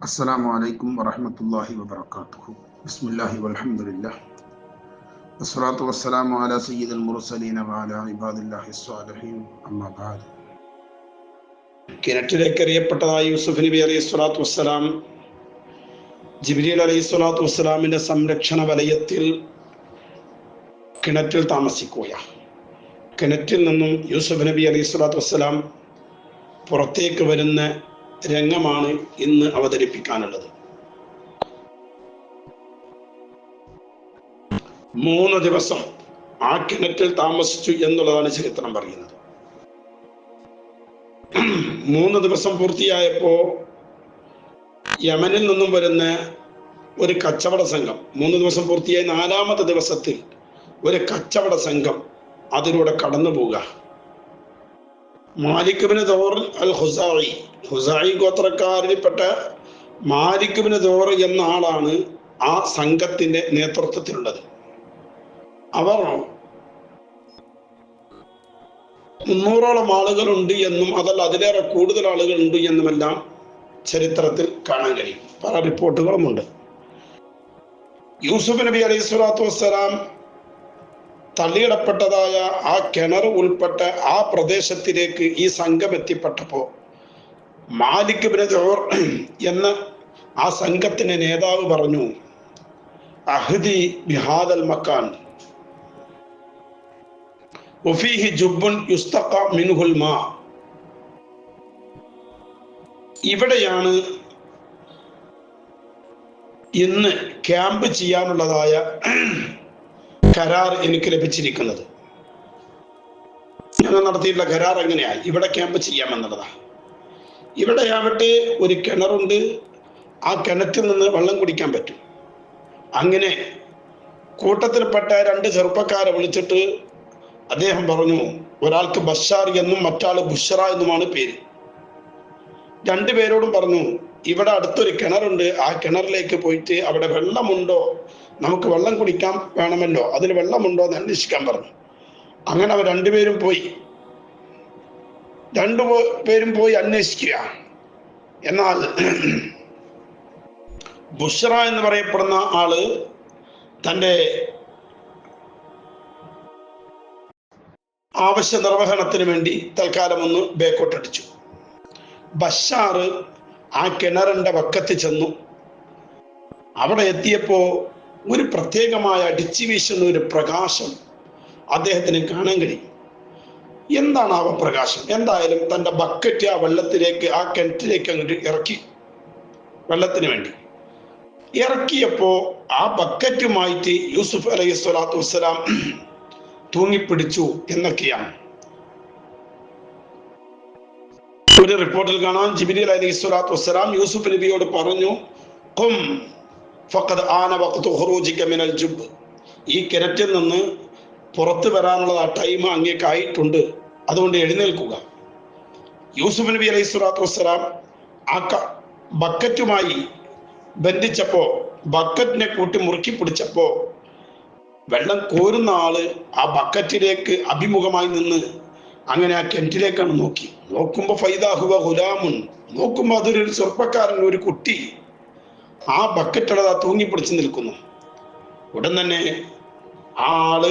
السلام عليكم ورحمة الله وبركاته بسم الله والحمد لله والصلاة والسلام على سيد المرسلين وعلى عباد الله الصالحين أما بعد കിണറ്റിലേക്ക് എറിയപ്പെട്ടതായ യൂസുഫ് നബി അലൈഹി സ്വലാത്തു വസ്സലാം ജിബ്രീൽ അലൈഹി സ്വലാത്തു വസ്സലാമിന്റെ സംരക്ഷണ വലയത്തിൽ കിണറ്റിൽ താമസിക്കുകയാണ് കിണറ്റിൽ നിന്നും യൂസുഫ് നബി അലൈഹി സ്വലാത്തു വസ്സലാം പുറത്തേക്ക് വരുന്ന രംഗമാണ് ഇന്ന് അവതരിപ്പിക്കാനുള്ളത്. മൂന്ന് ദിവസം ആ കിണറ്റിൽ താമസിച്ചു എന്നുള്ളതാണ് ചരിത്രം പറയുന്നത്. മൂന്ന് ദിവസം പൂർത്തിയായപ്പോ യമനിൽ നിന്നും വരുന്ന ഒരു കച്ചവട സംഘം മൂന്ന് ദിവസം പൂർത്തിയായ നാലാമത്തെ ദിവസത്തിൽ ഒരു കച്ചവട സംഘം അതിലൂടെ കടന്നു പോവുക മാലിക്കുബിന് ദോർ അൽ ഹുസായി ഹുസായി ഗോത്രക്കാരിൽപ്പെട്ട മാലിക്കുബിന് ദോർ എന്ന ആളാണ് ആ സംഘത്തിന്റെ നേതൃത്വത്തിലുള്ളത്. അവർ മുന്നൂറോളം ആളുകളുണ്ട് എന്നും അതല്ല അതിലേറെ കൂടുതൽ ആളുകളുണ്ട് എന്നുമെല്ലാം ചരിത്രത്തിൽ കാണാൻ കഴിയും. പല റിപ്പോർട്ടുകളുമുണ്ട്. യൂസുഫ് നബി അലൈഹി സ്വലാത്തു വസ്സലാം തള്ളിയിടപ്പെട്ടതായ ആ കിണർ ഉൾപ്പെട്ട ആ പ്രദേശത്തിലേക്ക് ഈ സംഘം എത്തിപ്പെട്ടപ്പോ മാലിക് ബിൻ ജോർ എന്ന ആ സംഘത്തിന്റെ നേതാവ് പറഞ്ഞു അഹ്ദി ബിഹാദൽ മക്കാൻ. ഒഫീഹി ജുബ്ബുൻ യുസ്തഖ മിൻഹുൽ മാ. ഇവിടെയാണ് ഇന്ന് ക്യാമ്പ് ചെയ്യാനുള്ളതായ കരാർ എനിക്ക് ലഭിച്ചിരിക്കുന്നത്. ഞങ്ങൾ നടത്തിയിട്ടുള്ള കരാർ എങ്ങനെയാ? ഇവിടെ ക്യാമ്പ് ചെയ്യാമെന്നുള്ളതാണ് ഇവിടെയാവട്ടെ ഒരു കിണറുണ്ട്. ആ കിണറ്റിൽ നിന്ന് വെള്ളം കുടിക്കാൻ പറ്റും. അങ്ങനെ കൂട്ടത്തിൽപ്പെട്ട രണ്ട് ചെറുപ്പക്കാരെ വിളിച്ചിട്ട് അദ്ദേഹം പറഞ്ഞു ഒരാൾക്ക് ബഷാർ എന്നും മറ്റാൾ ബുഷറ എന്നുമാണ് പേര്. രണ്ടുപേരോടും പറഞ്ഞു ഇവിടെ അടുത്തൊരു കിണറുണ്ട്. ആ കിണറിലേക്ക് പോയിട്ട് അവിടെ വെള്ളമുണ്ടോ? നമുക്ക് വെള്ളം കുടിക്കാൻ വേണമല്ലോ. അതിൽ വെള്ളമുണ്ടോ എന്ന് അന്വേഷിക്കാൻ പറഞ്ഞു. അങ്ങനെ അവർ രണ്ടുപേരും പോയി. രണ്ടു പേരും പോയി അന്വേഷിക്കുക. എന്നാൽ ബുഷറ എന്ന് പറയപ്പെടുന്ന ആൾ തന്റെ ആവശ്യ നിർവഹണത്തിന് വേണ്ടി തൽക്കാലം ഒന്ന് ബേക്കോട്ടടിച്ചു. ബഷാർ ആ കിണറിന്റെ വക്കത്ത് ചെന്നു. അവിടെ എത്തിയപ്പോ ഒരു പ്രത്യേകമായ അടിച്ചു വീശുന്ന ഒരു പ്രകാശം അദ്ദേഹത്തിന് കാണാൻ കഴിയും. എന്താണ് ആ പ്രകാശം? എന്തായാലും തന്റെ ബക്കറ്റ് ആ വെള്ളത്തിലേക്ക് ആ കിണറ്റിലേക്ക് അങ്ങോട്ട് ഇറക്കി. വെള്ളത്തിന് വേണ്ടി. ഇറക്കിയപ്പോ ആ ബക്കറ്റുമായിട്ട് യൂസുഫ് അലൈഹി സ്വലാത്തു വസ്സലാം തൂങ്ങിപ്പിടിച്ചു എന്നൊക്കെയാണ്. ഒരു റിപ്പോർട്ടിൽ കാണാം. ജിബിരി അലൈഹി സ്വലാത്തു വസ്സലാം യൂസുഫ് നബിയോട് പറഞ്ഞു കും ഫഖദ് ആന വഖ്തു ഖുറൂജിക മിനൽ ജുബ് ഈ കിണറ്റിൽ നിന്ന് പുറത്തു വരാനുള്ള ആ ടൈം അങ്ങേക്കായിട്ടുണ്ട് അതുകൊണ്ട് എഴുന്നേൽക്കുക. യൂസുഫ് നബി അലൈഹി സ്വലാത്തു വസ്സലാം ആ ബക്കറ്റുമായി ബന്ധിച്ചപ്പോ ബക്കറ്റിനെ കൂട്ടി മുറുക്കി പിടിച്ചപ്പോ വെള്ളം കോരുന്ന ആൾ ആ ബക്കറ്റിലേക്ക് അഭിമുഖമായി നിന്ന് അങ്ങനെ ആ കിണറ്റിലേക്കാണ് നോക്കി. നോക്കുമ്പോ ഫൈദാഹുവ ഗുലാമുൻ. നോക്കുമ്പോ അതൊരു ചെറുപ്പക്കാരൻ ഒരു കുട്ടി. ആ ബക്കറ്റുള്ളത് ആ തൂങ്ങിപ്പിടിച്ച് നിൽക്കുന്നു. ഉടൻ തന്നെ ആ ആൾ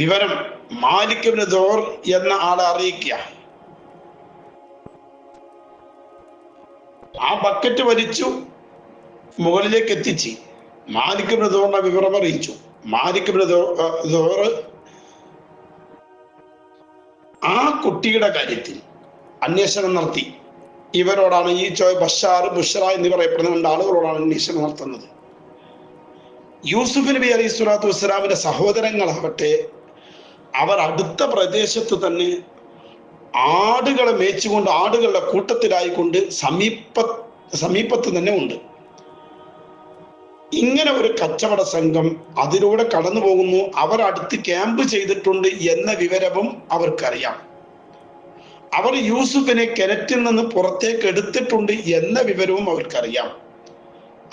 വിവരം മാലിക്കിന് ദോർ എന്ന ആളെ അറിയിക്കുക. ആ ബക്കറ്റ് വലിച്ചു മുകളിലേക്ക് എത്തിച്ച് മാലിക് ബ്രദോറിനെ വിവരം അറിയിച്ചു. മാലിക് ബ്രദോർ ആ കുട്ടിയുടെ കാര്യത്തിൽ അന്വേഷണം നടത്തി. ഇവരോടാണ് ഈ ചോയ് ബഷാർ ബുഷറ എന്ന് പറയപ്പെടുന്ന ആളുകളോടാണ് അന്വേഷണം നടത്തുന്നത്. യൂസുഫ് നബി അലൈഹി സ്വലാത്തു വസ്സലാമിന്റെ സഹോദരങ്ങളാവട്ടെ അവർ അടുത്ത പ്രദേശത്ത് തന്നെ ആടുകളെ മേച്ചുകൊണ്ട് ആടുകളുടെ കൂട്ടത്തിലായിക്കൊണ്ട് സമീപ സമീപത്ത് തന്നെ ഉണ്ട്. ഇങ്ങനെ ഒരു കച്ചവട സംഘം അതിലൂടെ കടന്നു പോകുന്നു. അവർ അടുത്ത് ക്യാമ്പ് ചെയ്തിട്ടുണ്ട് എന്ന വിവരവും അവർക്കറിയാം. അവർ യൂസുഫിനെ കിണറ്റിൽ നിന്ന് പുറത്തേക്ക് എടുത്തിട്ടുണ്ട് എന്ന വിവരവും അവർക്കറിയാം.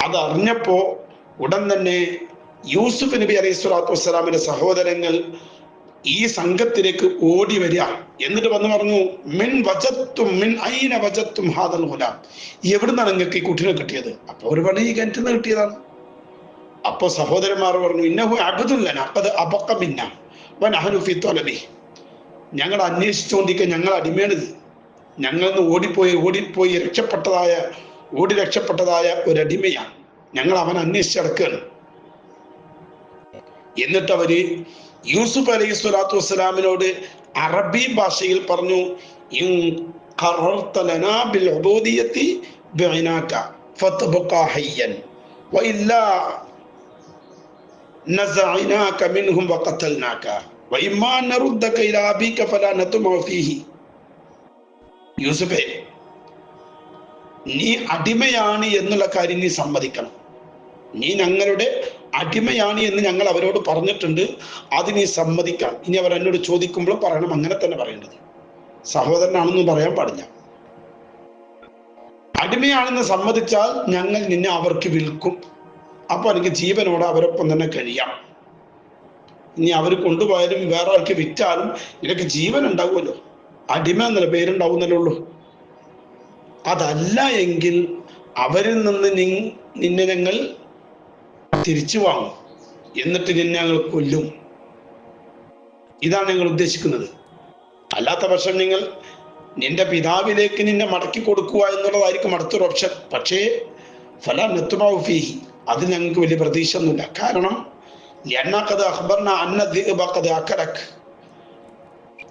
അതറിഞ്ഞപ്പോ ഉടൻ തന്നെ യൂസുഫ് നബി അലൈഹി സ്വലാത്തു വസ്സലാമിന്റെ സഹോദരങ്ങൾ ഈ സംഘത്തിലേക്ക് ഓടി വരിക. എന്നിട്ട് വന്ന് പറഞ്ഞു മിൻ വജത്തും മിൻ ഐന വജത്തും ഹാദൽ ഹുലാം എവിടുന്നാണ് നിങ്ങൾക്ക് ഈ കുട്ടിനെ കിട്ടിയത്? അപ്പൊ ഒരു പണി ഈ കിണറ്റിൽ നിന്ന് കിട്ടിയതാണ്. അപ്പൊ സഹോദരന്മാർ പറഞ്ഞു ഇന്നഹു അബദുല്ലന അപ്പത് അബക്ക മിന്ന വൻ അഹനുഫി തൊലബി. ഞങ്ങൾ അന്വേഷിച്ചുകൊണ്ടിരിക്കുക ഞങ്ങൾ അടിമേണിത് ഞങ്ങൾ നിന്ന് ഓടിപ്പോയി ഓടിപ്പോയി രക്ഷപ്പെട്ടതായ ഓടി രക്ഷപ്പെട്ടതായ ഒരു അടിമയാണ്. ഞങ്ങൾ അവൻ അന്വേഷിച്ചടക്കുകയാണ്. എന്നിട്ട് അവർ യൂസുഫ് അലൈഹി സ്വലാത്തു വസ്സലാമിനോട് അറബി ഭാഷയിൽ പറഞ്ഞു യൂസുഫേ നീ അടിമയാണ് എന്നുള്ള കാര്യം നീ സമ്മതിക്കണം. നീ ഞങ്ങളുടെ അടിമയാണ് എന്ന് ഞങ്ങൾ അവരോട് പറഞ്ഞിട്ടുണ്ട്. അതിനെ സമ്മതിക്കാം. ഇനി അവർ എന്നോട് ചോദിക്കുമ്പോൾ പറയണം. അങ്ങനെ തന്നെ പറയേണ്ടത്. സഹോദരനാണെന്നും പറയാൻ പാടില്ല. അടിമയാണെന്ന് സമ്മതിച്ചാൽ ഞങ്ങൾ നിന്നെ അവർക്ക് വിൽക്കും. അപ്പൊ എനിക്ക് ജീവനോടെ അവരൊപ്പം തന്നെ കഴിയാം. ഇനി അവർ കൊണ്ടുപോയാലും വേറെ ആൾക്ക് വിറ്റാലും നിനക്ക് ജീവൻ ഉണ്ടാവുമല്ലോ. അടിമ എന്നുള്ള പേരുണ്ടാവുന്നല്ലേ ഉള്ളൂ. അതല്ല എങ്കിൽ അവരിൽ നിന്ന് നിന്നെ ഞങ്ങൾ തിരിച്ചു വാങ്ങും. എന്നിട്ട് നിന്നെ ഞങ്ങൾ കൊല്ലും. ഇതാണ് ഞങ്ങൾ ഉദ്ദേശിക്കുന്നത്. അല്ലാത്ത പക്ഷം നിങ്ങൾ നിന്റെ പിതാവിലേക്ക് നിന്നെ മടക്കി കൊടുക്കുക എന്നുള്ളതായിരിക്കും അടുത്തൊരു ഓപ്ഷൻ. പക്ഷേ ഫല നെത്തുമാവുഫീഹി അത് ഞങ്ങൾക്ക് വലിയ പ്രതീക്ഷ ഒന്നുമില്ല കാരണം അന്ന അക്കലക്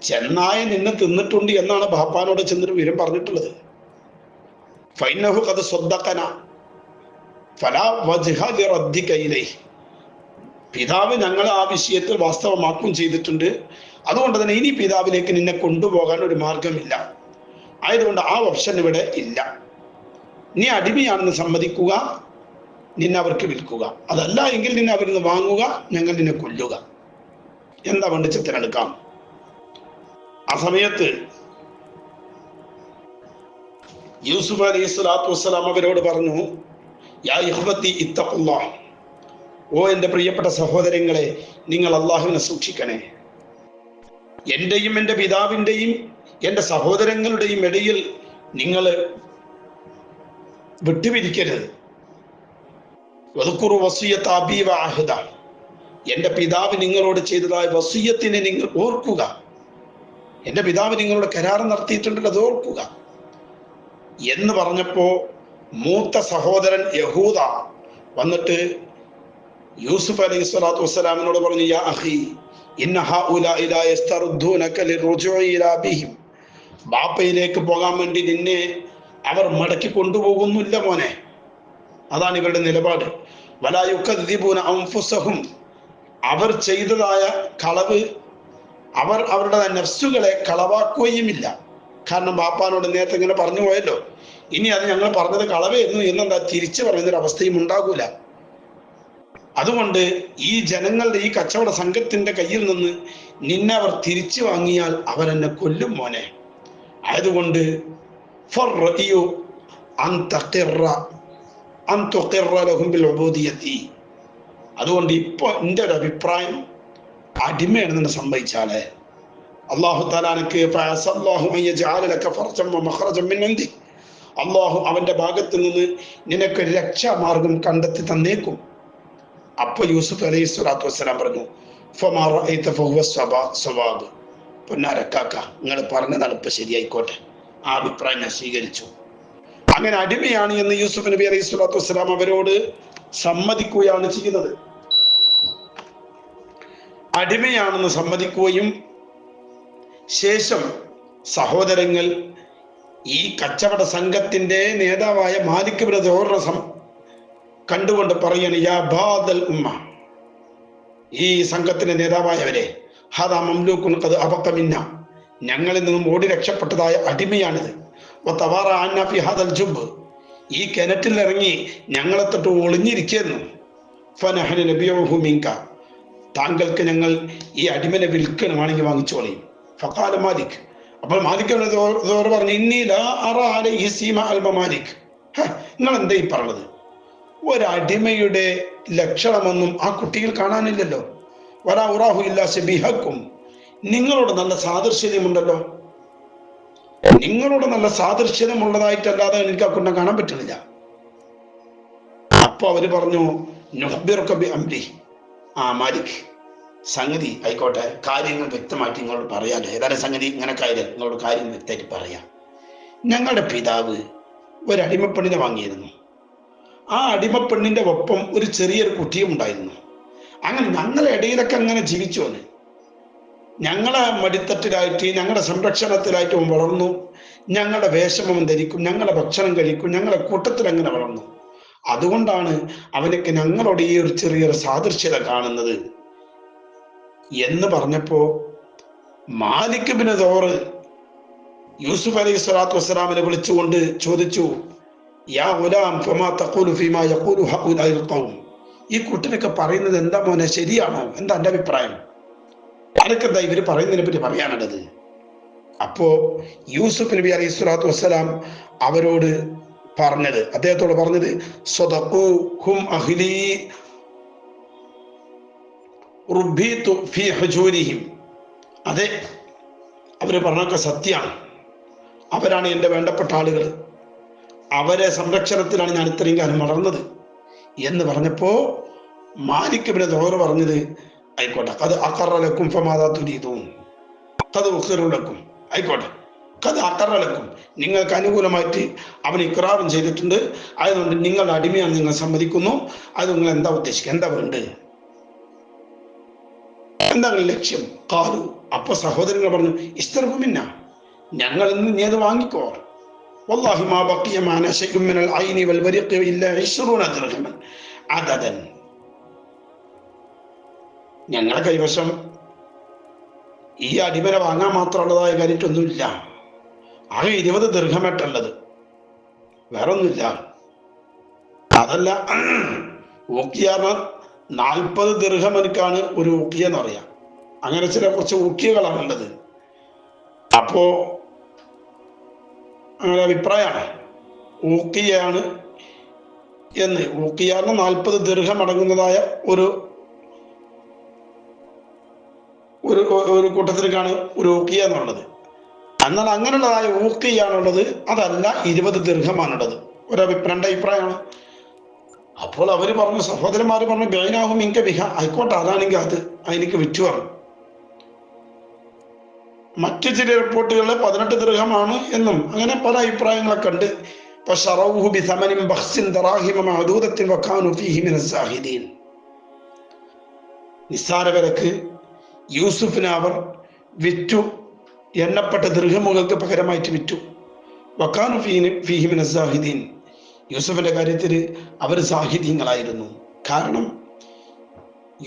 ചെന്നായ നിന്നെ തിന്നിട്ടുണ്ട് എന്നാണ് ബാപ്പാനോട് ചെന്നിട്ട് വിവരം പറഞ്ഞിട്ടുള്ളത്. ഫൈനഹു കത് സ്വന്തക്കന പിതാവ് ഞങ്ങൾ ആ വിഷയത്തിൽ വാസ്തവമാക്കും ചെയ്തിട്ടുണ്ട്. അതുകൊണ്ട് തന്നെ ഇനി പിതാവിലേക്ക് നിന്നെ കൊണ്ടുപോകാൻ ഒരു മാർഗമില്ല ആയതുകൊണ്ട് ആ ഓപ്ഷൻ ഇവിടെ ഇല്ല. നീ അടിമയാണെന്ന് സമ്മതിക്കുക. നിന്നെ അവർക്ക് വിൽക്കുക. അതല്ല എങ്കിൽ നിന്നെ അവരിൽ നിന്ന് വാങ്ങുക ഞങ്ങൾ നിന്നെ കൊല്ലുക. എന്താ വേണ്ട ചിത്രമെടുക്കാം? ആ സമയത്ത് യൂസുഫ് അലൈഹി സ്വലാത്തു വസ്സലാം അവരോട് പറഞ്ഞു യാ ഓ എന്റെ പ്രിയപ്പെട്ട സഹോദരങ്ങളെ നിങ്ങൾ അള്ളാഹുവിനെ സൂക്ഷിക്കണേ. എന്റെയും എന്റെ പിതാവിന്റെയും എന്റെ സഹോദരങ്ങളുടെയും ഇടയിൽ നിങ്ങൾ വിട്ടുപിരിക്കരുത്. വധുക്കുറു വസീയത്ത് അബീവ ആഹുദ എന്റെ പിതാവ് നിങ്ങളോട് ചെയ്തതായ വസീയത്തിനെ നിങ്ങൾ ഓർക്കുക. എന്റെ പിതാവ് നിങ്ങളോട് കരാർ നടത്തിയിട്ടുണ്ടല്ലോ അത് ഓർക്കുക. എന്ന് പറഞ്ഞപ്പോ മൂത്ത സഹോദരൻ യഹൂദ വന്നിട്ട് യൂസുഫ് അലൈഹി സ്വലാത്തു വസ്സലാമിനോട് പറഞ്ഞു യാ അഹി ബാപ്പയിലേക്ക് പോകാൻ വേണ്ടി നിന്നെ അവർ മടക്കി കൊണ്ടുപോകുന്നില്ല മോനെ. അതാണ് ഇവരുടെ നിലപാട്. വലാ യുക്കദ്ദിബൂന അൻഫുസഹും അവർ ചെയ്തതായ കളവ് അവർ അവരുടെ നഫ്സുകളെ കളവാക്കുകയുമില്ല. കാരണം ബാപ്പാനോട് നേരത്തെ ഇങ്ങനെ പറഞ്ഞു പോയല്ലോ ഇനി അത് ഞങ്ങൾ പറഞ്ഞത് കളവായിരുന്നു എന്നെന്താ തിരിച്ചു പറയുന്നൊരു അവസ്ഥയും ഉണ്ടാകൂല. അതുകൊണ്ട് ഈ ജനങ്ങളുടെ ഈ കച്ചവട സംഘത്തിന്റെ കയ്യിൽ നിന്ന് നിന്നെ അവർ തിരിച്ചു വാങ്ങിയാൽ അവരെന്നെ കൊല്ലും മോനെ. ആയതുകൊണ്ട് അതുകൊണ്ട് ഇപ്പൊ എന്റെ ഒരു അഭിപ്രായം അടിമയാണെന്ന് സംഭവിച്ചാലേ അള്ളാഹു താലാനക്ക് അള്ളാഹു അവന്റെ ഭാഗത്ത് നിന്ന് നിനക്ക് രക്ഷാമാർഗം കണ്ടെത്തി തന്നേക്കും. അപ്പൊ യൂസുഫ് അലൈഹി സ്വലാത്തു വസ്സലാം പറഞ്ഞു പൊന്നാരക്കാക്ക നിങ്ങൾ പറഞ്ഞതാണ് ഇപ്പൊ ശരിയായിക്കോട്ടെ. ആ അഭിപ്രായം ഞാൻ സ്വീകരിച്ചു. അങ്ങനെ അടിമയാണ് എന്ന് യൂസുഫ് നബി അലൈഹി സ്വലാത്തു വസ്സലാം അവരോട് സമ്മതിക്കുകയാണ് ചെയ്യുന്നത്. അടിമയാണെന്ന് സമ്മതിക്കുകയും ശേഷം സഹോദരങ്ങൾ ഈ കച്ചവട സംഘത്തിന്റെ നേതാവായ മാലിക് ബ്രദോറസം കണ്ടുകൊണ്ട് പറയാണ് യാ ബാദൽ ഉമ്മ. ഈ സംഘത്തിന്റെ നേതാവായവരെ ഹാദാ മംലൂക്കുൻ ഖദ് അബക്കമിന്ന ഞങ്ങളിൽ നിന്നും ഓടി രക്ഷപ്പെട്ടതായ അടിമയാണിത്. ജുബ് ഈ കിണറ്റിൽ ഇറങ്ങി ഞങ്ങളെ തൊട്ട് ഒളിഞ്ഞിരിക്കുന്നു. ഫനഹന നബിയുഹു മിങ്ക താങ്കൾക്ക് ഞങ്ങൾ ഈ അടിമനെ വിൽക്കണമാണെങ്കിൽ വാങ്ങിച്ചോളി ഫഖാല മാലിക്. അപ്പോൾ മാലിക് പറഞ്ഞു അറ അലൈഹി മാലിക്. നിങ്ങൾ എന്താ ഈ പറഞ്ഞത്? ഒരടിമയുടെ ലക്ഷണമൊന്നും ആ കുട്ടിയിൽ കാണാനില്ലല്ലോ. വരാ ഉറാഹു ഇല്ലാ സെബിഹക്കും. നിങ്ങളോട് നല്ല സാദൃശ്യമുണ്ടല്ലോ നിങ്ങളോട് നല്ല സാദൃശ്യതമുള്ളതായിട്ടല്ലാതെ എനിക്ക് ആ കുട്ടനെ കാണാൻ പറ്റുന്നില്ല. അപ്പൊ അവർ പറഞ്ഞു അംരി ആ മാലിക് സംഗതി ആയിക്കോട്ടെ കാര്യങ്ങൾ വ്യക്തമായിട്ട് നിങ്ങളോട് പറയാലോ. ഏതാനും സംഗതി? ഇങ്ങനെ കാര്യം നിങ്ങളോട് കാര്യം വ്യക്തമായിട്ട് പറയാം. ഞങ്ങളുടെ പിതാവ് ഒരു അടിമപ്പെണ്ണിനെ വാങ്ങിയിരുന്നു. ആ അടിമപ്പെണ്ണിന്റെ ഒപ്പം ഒരു ചെറിയൊരു കുട്ടിയും ഉണ്ടായിരുന്നു. അങ്ങനെ ഞങ്ങളുടെ ഇടയിലൊക്കെ അങ്ങനെ ജീവിച്ചു അത് ഞങ്ങളെ മടിത്തട്ടിലായിട്ട് ഞങ്ങളുടെ സംരക്ഷണത്തിലായിട്ട് വളർന്നു. ഞങ്ങളുടെ വേഷമം ധരിക്കും ഞങ്ങളുടെ ഭക്ഷണം കഴിക്കും ഞങ്ങളുടെ കൂട്ടത്തിൽ അങ്ങനെ വളർന്നു. അതുകൊണ്ടാണ് അവനൊക്കെ ഞങ്ങളോട് ഈ ഒരു ചെറിയൊരു സാദൃശ്യത കാണുന്നത്. എന്ന് പറഞ്ഞപ്പോ മാലിക് ബിൻ ദോറ് യൂസുഫ് അലൈഹി സ്വലാത്തു വസ്സലാമിനെ വിളിച്ചുകൊണ്ട് ചോദിച്ചു യാ ഉലാം ഫമാ തഖൂലു ഫീമാ യഖൂലു ഹൗലൈൽ ഖൗം? ഈ കുട്ടിനൊക്കെ പറയുന്നത് എന്താ മോനെ ശരിയാണോ? എന്താ എന്റെ അഭിപ്രായം? അനക്കെന്താ ഇവർ പറയുന്നതിനെ പറ്റി പറയാനുള്ളത്? അപ്പോ യൂസുഫ് നബി അലൈഹി സ്വലാത്തു വസ്സലാം അവരോട് പറഞ്ഞത് അദ്ദേഹത്തോട് പറഞ്ഞത് സ്വതഖൂ ഹും അഹ്ലി ഹുജൂരിഹിം. അതെ അവർ പറഞ്ഞൊക്കെ സത്യമാണ്. അവരാണ് എന്റെ വേണ്ടപ്പെട്ട ആളുകൾ. അവരെ സംരക്ഷണത്തിലാണ് ഞാൻ ഇത്രയും കാലം വളർന്നത്. എന്ന് പറഞ്ഞപ്പോ പിന്നെ ദോഹർ പറഞ്ഞത് ആയിക്കോട്ടെ. അത് അക്കറലക്കും ഫമാതാ തുരീതും കത് ഉഖിറുലക്കും ആയിക്കോട്ടെ. കത് അക്കറലക്കും നിങ്ങൾക്ക് അനുകൂലമായിട്ട് അവൻ ഇക്രാറും ചെയ്തിട്ടുണ്ട്. അതുകൊണ്ട് നിങ്ങളുടെ അടിമയാണ് നിങ്ങൾ സമ്മതിക്കുന്നു. അത് നിങ്ങൾ എന്താ ഉദ്ദേശിക്കുക? എന്താ വേണ്ടത്? എന്താണ് ലക്ഷ്യം കാലു അപ്പൊ സഹോദരങ്ങൾ പറഞ്ഞു ഇസ്തർഹുമിന്ന ഞങ്ങൾ ഇന്ന് നീ അത് വാങ്ങിക്കോ والله ما بقي معنا شيء من العين والبريق إلا عشرون درهما عددا ഞങ്ങളുടെ കൈവശം ഈ അടിമനെ വാങ്ങാൻ മാത്രമുള്ളതായ കാര്യമൊന്നുമില്ല ആകെ ഇരുപത് ദീർഘമായിട്ടുള്ളത് വേറെ ഒന്നുമില്ല അതല്ല ഊക്കിയാർന്ന നാൽപ്പത് ദീർഘമനുക്കാണ് ഒരു ഊക്കിയ എന്ന് അങ്ങനെ ചില കുറച്ച് ഊക്കിയകളാണ് ഉള്ളത്. അപ്പോ അങ്ങനെ അഭിപ്രായമാണ്. ഊക്കിയാണ് എന്ന്. ഊക്കിയാറിന് നാൽപ്പത് ദീർഘം അടങ്ങുന്നതായ ഒരു ഒരു ഒരു കൂട്ടത്തിലേക്കാണ് ഒരു ഊക്കിയ എന്നുള്ളത്. എന്നാൽ അങ്ങനെയുള്ളതായ ഊക്കിയാണുള്ളത്. അതല്ല ഇരുപത് ദീർഘമാണുള്ളത് ഒരു രണ്ട് അഭിപ്രായമാണ്. അപ്പോൾ അവര് പറഞ്ഞു സഹോദരന്മാര് പറഞ്ഞു ബൈനാഹും ഇങ്ക ബിഹ ആയിക്കോട്ടെ അതാണെങ്കിൽ അത് എനിക്ക് വിറ്റു പറഞ്ഞു മറ്റു ചില റിപ്പോർട്ടുകളിൽ പതിനെട്ട് ദൃഹമാണ് എന്നും അങ്ങനെ പല അഭിപ്രായങ്ങളൊക്കെ ഉണ്ട് فشروه بثمن بخس دراهم معدودة وكانوا فيه من الزاهدين നിസ്സാര വിലക്ക് യൂസുഫിനെ അവർ വിറ്റു എണ്ണപ്പെട്ട ദൃഹമുകൾക്ക് പകരമായിട്ട് വിറ്റു വക്കാനു ഫീഹിമിന സാഹിദീൻ യൂസുഫിന്റെ കാര്യത്തിൽ അവർ സാഹിത്യങ്ങളായിരുന്നു കാരണം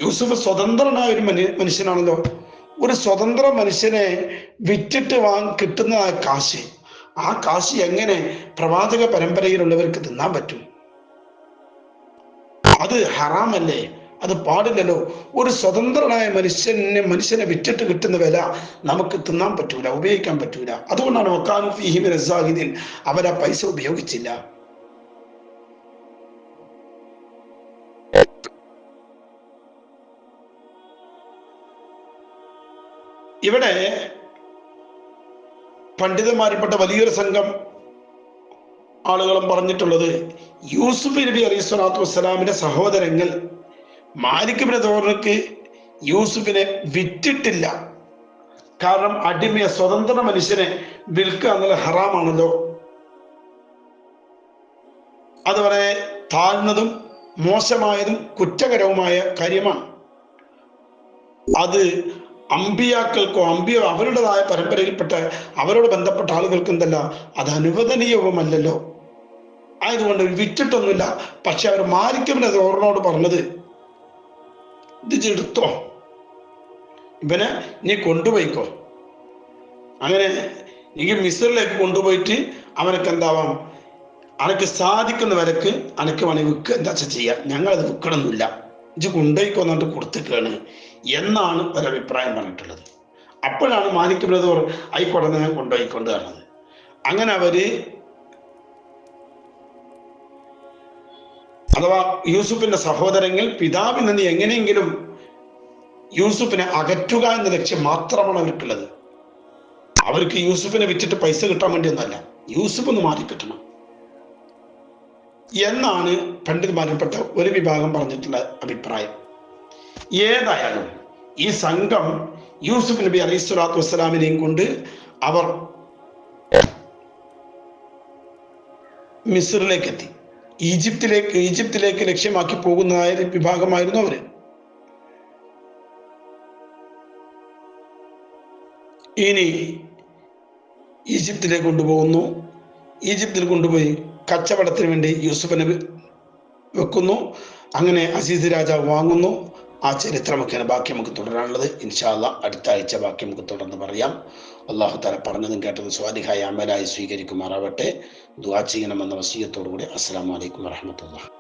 യൂസഫ് സ്വതന്ത്രനായ ഒരു മനു- മനുഷ്യനാണല്ലോ. ഒരു സ്വതന്ത്ര മനുഷ്യനെ വിറ്റിട്ട് വാങ്ങി കിട്ടുന്ന ആ കാശ്. ആ കാശ് എങ്ങനെ പ്രവാചക പരമ്പരയിലുള്ളവർക്ക് തിന്നാൻ പറ്റും? അത് ഹറാമല്ലേ? അത് പാടില്ലല്ലോ. ഒരു സ്വതന്ത്രനായ മനുഷ്യനെ മനുഷ്യനെ വിറ്റിട്ട് കിട്ടുന്ന വില നമുക്ക് തിന്നാൻ പറ്റൂല ഉപയോഗിക്കാൻ പറ്റൂല. അതുകൊണ്ടാണ് വക്കാനു ഫിഹിമിൻ അവർ ആ പൈസ ഉപയോഗിച്ചില്ല. ഇവിടെ പണ്ഡിതന്മാരിൽപ്പെട്ട വലിയൊരു സംഘം ആളുകളും പറഞ്ഞിട്ടുള്ളത് യൂസുഫ് നബി അലൈഹി സ്വലാത്തു വസ്സലാമിന്റെ സഹോദരങ്ങൾ മാലിക് ബിൻ തോറിക്ക് യൂസുഫിനെ വിറ്റിട്ടില്ല. കാരണം അടിമയെ സ്വതന്ത്ര മനുഷ്യനെ വിൽക്കുക എന്നുള്ള ഹറാമാണല്ലോ. അത് വളരെ താഴ്ന്നതും മോശമായതും കുറ്റകരവുമായ കാര്യമാണ്. അത് അമ്പിയാക്കൾക്കോ അമ്പിയോ അവരുടേതായ പരമ്പരയിൽപ്പെട്ട അവരോട് ബന്ധപ്പെട്ട ആളുകൾക്ക് എന്തല്ല? അത് അനുവദനീയവുമല്ലല്ലോ ആയതുകൊണ്ട് വിറ്റിട്ടൊന്നുമില്ല. പക്ഷെ അവർ മാലിക്കമിന് ഓർണോട് പറഞ്ഞത് ഇത് എടുത്തോ. ഇവനെ നീ കൊണ്ടുപോയിക്കോ. അങ്ങനെ നീ മിസറിലേക്ക് കൊണ്ടുപോയിട്ട് അവനക്ക് എന്താവാം? അനക്ക് സാധിക്കുന്ന വിലക്ക് അനക്ക് വേണമെങ്കിൽ വിൽക്കുക. എന്താ വെച്ചാൽ ചെയ്യാം? ഞങ്ങളത് വിൽക്കണമെന്നില്ല ഇജ്ജ് കൊണ്ടുപോയിക്കോ എന്നിട്ട് കൊടുത്തിക്കാണ് എന്നാണ് ഒരഭിപ്രായം പറഞ്ഞിട്ടുള്ളത്. അപ്പോഴാണ് മാലിക് ബ്രദർ ഞാൻ കൊണ്ടുപോയിക്കൊണ്ട് കാണുന്നത് അങ്ങനെ അവർ അഥവാ യൂസുഫിന്റെ സഹോദരങ്ങൾ പിതാവിൽ നിന്ന് എങ്ങനെയെങ്കിലും യൂസുഫിനെ അകറ്റുക എന്ന ലക്ഷ്യം മാത്രമാണ് അവർക്കുള്ളത്. അവർക്ക് യൂസുഫിനെ വിറ്റിട്ട് പൈസ കിട്ടാൻ വേണ്ടിയൊന്നല്ല യൂസുഫ് ഒന്ന് മാറിക്കിട്ടണം എന്നാണ് പണ്ഡിതന്മാരിൽപ്പെട്ട ഒരു വിഭാഗം പറഞ്ഞിട്ടുള്ള അഭിപ്രായം. ഏതായാലും ഈ സംഘം യൂസുഫ് നബി അലൈഹി സ്വലാത്തു വസ്സലാമിനെയും കൊണ്ട് അവർ മിസ്റിലേക്ക് എത്തി ഈജിപ്തിലേക്ക് ഈജിപ്തിലേക്ക് ലക്ഷ്യമാക്കി പോകുന്നതായ വിഭാഗമായിരുന്നു അവർ. ഇനി ഈജിപ്തിലേക്ക് കൊണ്ടുപോകുന്നു. ഈജിപ്തിൽ കൊണ്ടുപോയി കച്ചവടത്തിന് വേണ്ടി യൂസുഫ് നബി വെക്കുന്നു. അങ്ങനെ അസീസ് രാജാവ് വാങ്ങുന്നു. ആ ചരിത്രമൊക്കെയാണ് ബാക്കി നമുക്ക് തുടരാനുള്ളത്. ഇൻഷാല്ല അടുത്ത ആഴ്ച ബാക്കി നമുക്ക് തുടർന്ന് പറയാം. അള്ളാഹു താല പറഞ്ഞതും കേട്ടതും സ്വാദിഹായ അമലായി സ്വീകരിക്കുമാറാവട്ടെ. ദുവാ ചെയ്യണമെന്ന വസീയത്തോടുകൂടി അസ്സാം വലൈക്കും വറഹമത്തുള്ള